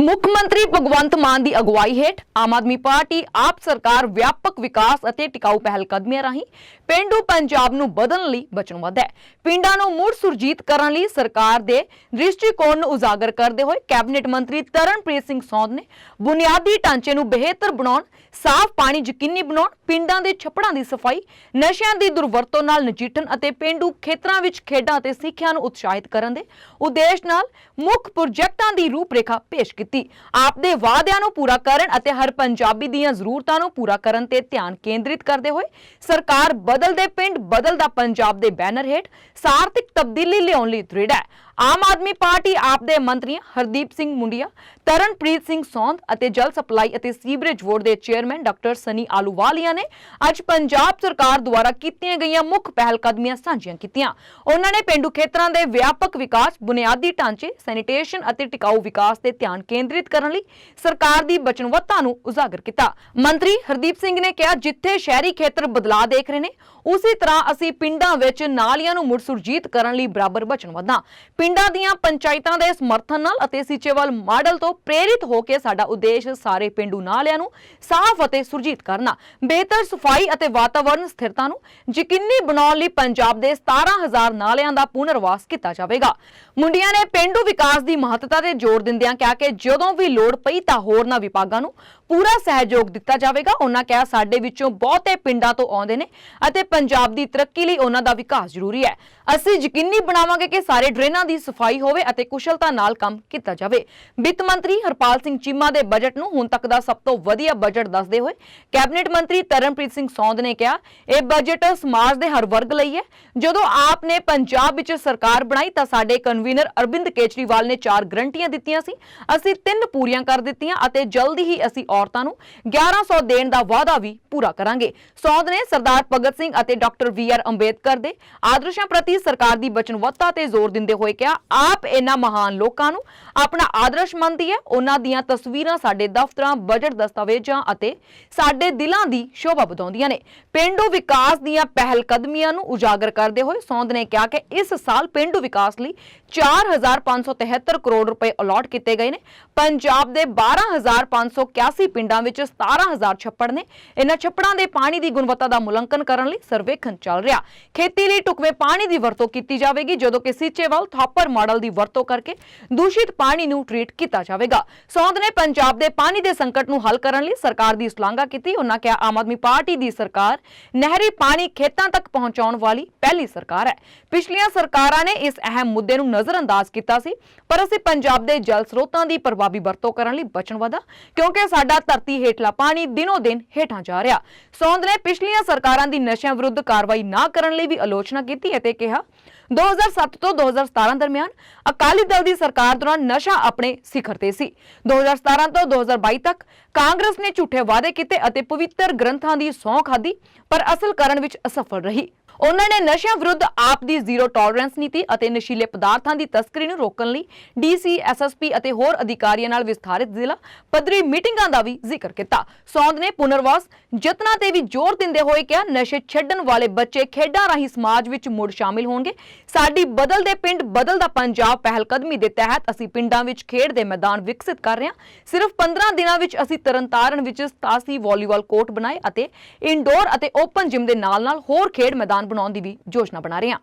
ਮੁੱਖ ਮੰਤਰੀ ਭਗਵੰਤ ਮਾਨ ਦੀ ਅਗਵਾਈ ਹੇਠ ਆਮ ਆਦਮੀ ਪਾਰਟੀ, ਆਪ ਸਰਕਾਰ, ਵਿਆਪਕ ਵਿਕਾਸ ਅਤੇ ਟਿਕਾਊ ਪਹਿਲ ਕਦਮੀਆਂ ਰਾਹੀਂ ਪਿੰਡੂ ਪੰਜਾਬ ਨੂੰ ਬਦਲਣ ਲਈ ਵਚਨਬੱਧ ਹੈ। ਪਿੰਡਾਂ ਨੂੰ ਮੁੜ ਸੁਰਜੀਤ ਕਰਨ ਲਈ ਸਰਕਾਰ ਦੇ ਦ੍ਰਿਸ਼ਟੀਕੋਣ ਨੂੰ ਉਜਾਗਰ ਕਰਦੇ ਹੋਏ ਕੈਬਨਿਟ ਮੰਤਰੀ ਤਰਨਪ੍ਰੀਤ ਸਿੰਘ ਸੌਦ ਨੇ ਬੁਨਿਆਦੀ ਢਾਂਚੇ ਨੂੰ ਬਿਹਤਰ ਬਣਾਉਣ, ਸਾਫ਼ ਪਾਣੀ ਯਕੀਨੀ ਬਣਾਉਣ, ਪਿੰਡਾਂ ਦੇ ਛੱਪੜਾਂ ਦੀ ਸਫ਼ਾਈ, ਨਸ਼ਿਆਂ ਦੀ ਦੁਰਵਰਤੋਂ ਨਾਲ ਨਜਿੱਠਣ ਅਤੇ ਪਿੰਡੂ ਖੇਤਰਾਂ ਵਿੱਚ ਖੇਡਾਂ ਅਤੇ ਸਿੱਖਿਆ ਨੂੰ ਉਤਸ਼ਾਹਿਤ ਕਰਨ ਦੇ ਉਦੇਸ਼ ਨਾਲ ਮੁੱਖ ਪ੍ਰੋਜੈਕਟਾਂ ਦੀ ਰੂਪਰੇਖਾ ਪੇਸ਼ ਕੀਤੀ ਆਪ ਦੇ ਵਾਅਦਿਆਂ ਨੂੰ ਪੂਰਾ ਕਰਨ ਅਤੇ ਹਰ ਪੰਜਾਬੀ ਦੀਆਂ ਜ਼ਰੂਰਤਾਂ ਨੂੰ ਪੂਰਾ ਕਰਨ ਤੇ ਧਿਆਨ ਕੇਂਦਰਿਤ ਕਰਦੇ ਹੋਏ ਸਰਕਾਰ ਬਦਲਦੇ ਪਿੰਡ, ਬਦਲਦਾ ਪੰਜਾਬ ਦੇ ਬੈਨਰ ਹੇਠ ਸਾਰਥਿਕ ਤਬਦੀਲੀ ਲਿਆਉਣ ਲਈ ਦ੍ਰਿੜ ਹੈ। ਆਮ ਆਦਮੀ ਪਾਰਟੀ ਆਪ ਦੇ ਮੰਤਰੀ ਹਰਦੀਪ ਸਿੰਘ ਮੁੰਡੀਆ, ਤਰਨਪ੍ਰੀਤ ਸਿੰਘ ਸੌਂਦ ਅਤੇ ਜਲ ਸਪਲਾਈ ਅਤੇ ਸੀਵਰੇਜ ਬੋਰਡ ਦੇ ਚੇਅਰਮੈਨ ਡਾਕਟਰ ਸਨੀ ਆਲੂਵਾਲੀਆ ਨੇ ਅੱਜ ਪੰਜਾਬ ਸਰਕਾਰ ਦੁਆਰਾ ਕੀਤੀਆਂ ਗਈਆਂ ਮੁੱਖ ਪਹਿਲ ਕਦਮੀਆਂ ਸਾਂਝੀਆਂ ਕੀਤੀਆਂ। ਉਹਨਾਂ ਨੇ ਪਿੰਡੂ ਖੇਤਰਾਂ ਦੇ ਵਿਆਪਕ ਵਿਕਾਸ, ਬੁਨਿਆਦੀ ਢਾਂਚੇ, ਸੈਨੀਟੇਸ਼ਨ ਅਤੇ ਟਿਕਾਊ ਵਿਕਾਸ ਤੇ ਧਿਆਨ ਕੇਂਦਰਿਤ ਕਰਨ ਲਈ ਸਰਕਾਰ ਦੀ ਵਚਨਬੱਧਤਾ ਨੂੰ ਉਜਾਗਰ ਕੀਤਾ। ਮੰਤਰੀ ਹਰਦੀਪ ਸਿੰਘ ਨੇ ਕਿਹਾ, ਜਿੱਥੇ ਸ਼ਹਿਰੀ ਖੇਤਰ ਬਦਲਾਅ ਦੇਖ ਰਹੇ ਨੇ, ਉਸੇ ਤਰ੍ਹਾਂ ਅਸੀਂ ਪਿੰਡਾਂ ਵਿੱਚ ਨਾਲੀਆਂ ਨੂੰ ਮੁੜ ਸੁਰਜੀਤ ਕਰਨ ਲਈ ਬਰਾਬਰ ਵਚਨਬੱਧ ਹਾਂ ਪਿੰਡਾਂ ਦੀਆਂ ਪੰਚਾਇਤਾਂ ਦੇ ਸਮਰਥਨ ਨਾਲ ਅਤੇ ਸੀਚੇਵਾਲ ਮਾਡਲ ਤੋਂ ਪ੍ਰੇਰਿਤ ਹੋ ਕੇ ਸਾਡਾ ਉਦੇਸ਼ ਸਾਰੇ ਪਿੰਡੂ ਨਾਲਿਆਂ ਨੂੰ ਸਾਫ਼ ਅਤੇ ਸੁਰਜੀਤ ਕਰਨਾ, ਬਿਹਤਰ ਸਫ਼ਾਈ ਅਤੇ ਵਾਤਾਵਰਣ ਸਥਿਰਤਾ ਨੂੰ ਯਕੀਨੀ ਬਣਾਉਣ ਲਈ ਪੰਜਾਬ ਦੇ 17000 ਨਾਲਿਆਂ ਦਾ ਪੁਨਰਵਾਸ ਕੀਤਾ ਜਾਵੇਗਾ। ਮੁੰਡਿਆਂ ਨੇ ਪਿੰਡੂ ਵਿਕਾਸ ਦੀ ਮਹੱਤਤਾ ਤੇ ਜ਼ੋਰ ਦਿੰਦਿਆਂ ਕਿਹਾ ਕਿ ਜਦੋਂ ਵੀ ਲੋੜ ਪਈ ਤਾਂ ਹੋਰਨਾਂ ਵਿਭਾਗਾਂ ਨੂੰ ਪੂਰਾ ਸਹਿਯੋਗ ਦਿੱਤਾ ਜਾਵੇਗਾ। ਉਹਨਾਂ ਕਿਹਾ, ਸਾਡੇ ਵਿੱਚੋਂ ਬਹੁਤੇ ਪਿੰਡਾਂ ਤੋਂ ਆਉਂਦੇ ਨੇ ਅਤੇ ਪੰਜਾਬ ਦੀ ਤਰੱਕੀ ਲਈ ਉਹਨਾਂ ਦਾ ਵਿਕਾਸ ਜ਼ਰੂਰੀ ਹੈ। ਅਸੀਂ ਯਕੀਨੀ ਬਣਾਵਾਂਗੇ ਕਿ ਸਾਰੇ ਡਰੇਨਾਂ ਦੀ ਸਫ਼ਾਈ ਹੋਵੇ ਅਤੇ ਕੁਸ਼ਲਤਾ ਨਾਲ ਕੰਮ ਕੀਤਾ ਜਾਵੇ। ਵਿੱਤ ਮੰਤਰੀ ਹਰਪਾਲ ਸਿੰਘ ਚੀਮਾ ਦੇ ਬਜਟ ਨੂੰ ਹੁਣ ਤੱਕ ਦਾ ਸਭ ਤੋਂ ਵਧੀਆ ਬਜਟ ਦੱਸਦੇ ਹੋਏ ਕੈਬਨਿਟ ਮੰਤਰੀ ਤਰਨਪ੍ਰੀਤ ਸਿੰਘ ਸੌਂਦ ਨੇ ਕਿਹਾ, ਇਹ ਬਜਟ ਸਮਾਜ ਦੇ ਹਰ ਵਰਗ ਲਈ ਹੈ। ਜਦੋਂ ਆਪ ਨੇ ਪੰਜਾਬ ਵਿੱਚ ਸਰਕਾਰ ਬਣਾਈ ਤਾਂ ਸਾਡੇ ਕਨਵੀਨਰ ਅਰਵਿੰਦ ਕੇਜਰੀਵਾਲ ਨੇ ਚਾਰ ਗਰੰਟੀਆਂ ਦਿੱਤੀਆਂ ਸੀ। ਅਸੀਂ ਤਿੰਨ ਪੂਰੀਆਂ ਕਰ ਦਿੱਤੀਆਂ ਅਤੇ ਜਲਦੀ ਹੀ ਅਸੀਂ ਔਰਤਾਂ ਨੂੰ 1100 ਦੇਣ ਦਾ ਵਾਅਦਾ ਵੀ ਪੂਰਾ ਕਰਾਂਗੇ। ਸੌਂਦ ਨੇ ਸਰਦਾਰ ਭਗਤ ਸਿੰਘ ਅਤੇ ਡਾਕਟਰ ਵੀ ਆਰ ਅੰਬੇਦਕਰ ਦੇ ਆਦਰਸ਼ਾਂ ਪ੍ਰਤੀ ਸਰਕਾਰ ਦੀ ਵਚਨਬੱਧਤਾ ਤੇ ਜ਼ੋਰ ਦਿੰਦੇ ਹੋਏ ਕਿਹਾ ਆਪ ਇਹਨਾਂ ਮਹਾਨ ਲੋਕਾਂ ਨੂੰ ਆਪਣਾ ਆਦਰਸ਼ ਮੰਨਦੀ ਹੈ। ਉਹਨਾਂ ਦੀਆਂ ਤਸਵੀਰਾਂ ਸਾਡੇ ਦਫ਼ਤਰਾਂ ਬਜਟ ਦਸਤਾਵੇਜ਼ਾਂ ਅਤੇ ਸਾਡੇ ਦਿਲਾਂ ਦੀ ਸ਼ੋਭਾ ਵਧਾਉਂਦੀਆਂ ਨੇ। ਪਿੰਡੂ ਵਿਕਾਸ ਦੀਆਂ ਪਹਿਲ ਕਦਮੀਆਂ ਨੂੰ ਉਜਾਗਰ ਕਰਦੇ ਹੋਏ ਸੌਂਦ ਨੇ ਕਿਹਾ ਕਿ ਇਸ ਸਾਲ ਪਿੰਡੂ ਵਿਕਾਸ ਲਈ 4573 ਕਰੋੜ ਰੁਪਏ ਅਲਾਟ ਕੀਤੇ ਗਏ ਨੇ। ਪੰਜਾਬ ਦੇ 12581 ਪਿੰਡਾਂ ਵਿੱਚ 17000 ਛੱਪੜ ਨੇ। ਇਹਨਾਂ ਛੱਪੜਾਂ ਦੇ ਪਾਣੀ ਦੀ ਗੁਣਵੱਤਾ ਦਾ ਮੁਲਾਂਕਣ ਕਰਨ ਲਈ ਸਰਵੇਖਣ ਚੱਲ ਰਿਹਾ। ਖੇਤੀ ਲਈ ਟੁਕਵੇਂ ਪਾਣੀ ਦੀ ਵਰਤੋਂ ਕੀਤੀ ਜਾਵੇਗੀ। ਜਦੋਂ ਕਿ ਸੀਚੇਵਾਲ ਥਾਪਰ ਮਾਡਲ ਦੀ ਵਰਤੋਂ ਕਰਕੇ ਦੂਸ਼ਿਤ ਪਾਣੀ ਨੂੰ ਟ੍ਰੀਟ ਕੀਤਾ ਜਾਵੇਗਾ। ਸੌਂਦ ਨੇ ਪੰਜਾਬ ਦੇ ਪਾਣੀ ਦੇ ਸੰਕਟ ਨੂੰ ਹੱਲ ਕਰਨ ਲਈ ਸਰਕਾਰ ਦੀ ਸ਼ਲਾਘਾ ਕੀਤੀ। ਉਹਨਾਂ ਕਿਹਾ, ਆਮ ਆਦਮੀ ਪਾਰਟੀ ਦੀ ਸਰਕਾਰ ਨਹਿਰੀ ਪਾਣੀ ਖੇਤਾਂ ਤੱਕ ਪਹੁੰਚਾਉਣ ਵਾਲੀ ਪਹਿਲੀ ਸਰਕਾਰ ਹੈ। ਪਿਛਲੀਆਂ ਸਰਕਾਰਾਂ ਨੇ ਇਸ ਅਹਿਮ ਮੁੱਦੇ ਨੂੰ ਨਜ਼ਰਅੰਦਾਜ਼ ਕੀਤਾ ਸੀ, ਪਰ ਅਸੀਂ ਪੰਜਾਬ ਦੇ ਜਲ ਸਰੋਤਾਂ ਦੀ ਪ੍ਰਭਾਵੀ ਵਰਤੋਂ ਕਰਨ ਲਈ ਵਚਨਬੱਧ ਹਾਂ ਕਿਉਂਕਿ ਸਾਡਾ ਧਰਤੀ ਹੇਠਲਾ ਪਾਣੀ ਦਿਨੋ ਦਿਨ ਹੇਠਾਂ ਜਾ ਰਿਹਾ। ਸੌਂਦ ਨੇ ਪਿਛਲੀਆਂ ਸਰਕਾਰਾਂ ਦੀ ਨਸ਼ਿਆਂ ਵਿਰੁੱਧ ਕਾਰਵਾਈ ਨਾ ਕਰਨ ਲਈ ਵੀ ਆਲੋਚਨਾ ਕੀਤੀ ਅਤੇ ਕਿਹਾ 2007 ਤੋਂ 2017 ਦਰਮਿਆਨ ਅਕਾਲੀ ਦਲ ਦੀ ਸਰਕਾਰ ਦੌਰਾਨ ਨਸ਼ਾ ਆਪਣੇ ਸਿਖਰ ਤੇ ਸੀ। 2017 ਤੋਂ 2022 ਤੱਕ ਕਾਂਗਰਸ ਨੇ ਝੂਠੇ ਵਾਅਦੇ ਕੀਤੇ ਅਤੇ ਪਵਿੱਤਰ ਗ੍ਰੰਥਾਂ ਦੀ ਸੌਂ ਖਾਦੀ ਪਰ ਅਸਲ ਕਰਨ ਵਿੱਚ ਅਸਫਲ ਰਹੀ। ਉਹਨਾਂ ਨੇ ਨਸ਼ਿਆਂ ਵਿਰੁੱਧ ਆਪ ਦੀ ਜ਼ੀਰੋ ਟੋਲਰੈਂਸ ਨੀਤੀ ਅਤੇ ਨਸ਼ੀਲੇ ਪਦਾਰਥਾਂ ਦੀ ਤਸਕਰੀ ਨੂੰ ਰੋਕਣ ਲਈ ਡੀਸੀ ਐਸਐਸਪੀ ਅਤੇ ਹੋਰ ਅਧਿਕਾਰੀਆਂ ਨਾਲ ਵਿਸਥਾਰਿਤ ਜ਼ਿਲ੍ਹਾ ਪੱਧਰੀ ਮੀਟਿੰਗਾਂ ਦਾ ਵੀ ਜ਼ਿਕਰ ਕੀਤਾ। ਸੌਂਦ ਨੇ ਪੁਨਰਵਾਸ, ਯਤਨਾਂ ਤੇ ਵੀ ਜ਼ੋਰ ਦਿੰਦੇ ਹੋਏ ਕਿਹਾ, ਨਸ਼ੇ ਛੱਡਣ ਵਾਲੇ ਬੱਚੇ ਖੇਡਾਂ ਰਾਹੀਂ ਸਮਾਜ ਵਿੱਚ ਮੁੜ ਸ਼ਾਮਿਲ ਹੋਣਗੇ। ਸਾਡੀ ਬਦਲਦੇ ਪਿੰਡ ਬਦਲਦਾ ਪੰਜਾਬ ਪਹਿਲ ਕਦਮੀ ਦੇ ਤਹਿਤ ਅਸੀਂ ਪਿੰਡਾਂ ਵਿੱਚ ਖੇਡ ਦੇ ਮੈਦਾਨ ਵਿਕਸਿਤ ਕਰ ਰਹੇ ਹਾਂ। ਸਿਰਫ 15 ਦਿਨਾਂ ਵਿੱਚ ਅਸੀਂ ਤਰਨਤਾਰਨ ਵਿੱਚ 87 ਵਾਲੀਬਾਲ ਕੋਰਟ ਬਣਾਏ ਅਤੇ ਇਨਡੋਰ ਅਤੇ ਓਪਨ ਜਿਮ ਦੇ ਨਾਲ-ਨਾਲ ਹੋਰ ਖੇਡ ਮੈਦਾਨ ਬਣਾਉਣ ਦੀ ਵੀ ਯੋਜਨਾ ਬਣਾ ਰਹੇ ਹਾਂ।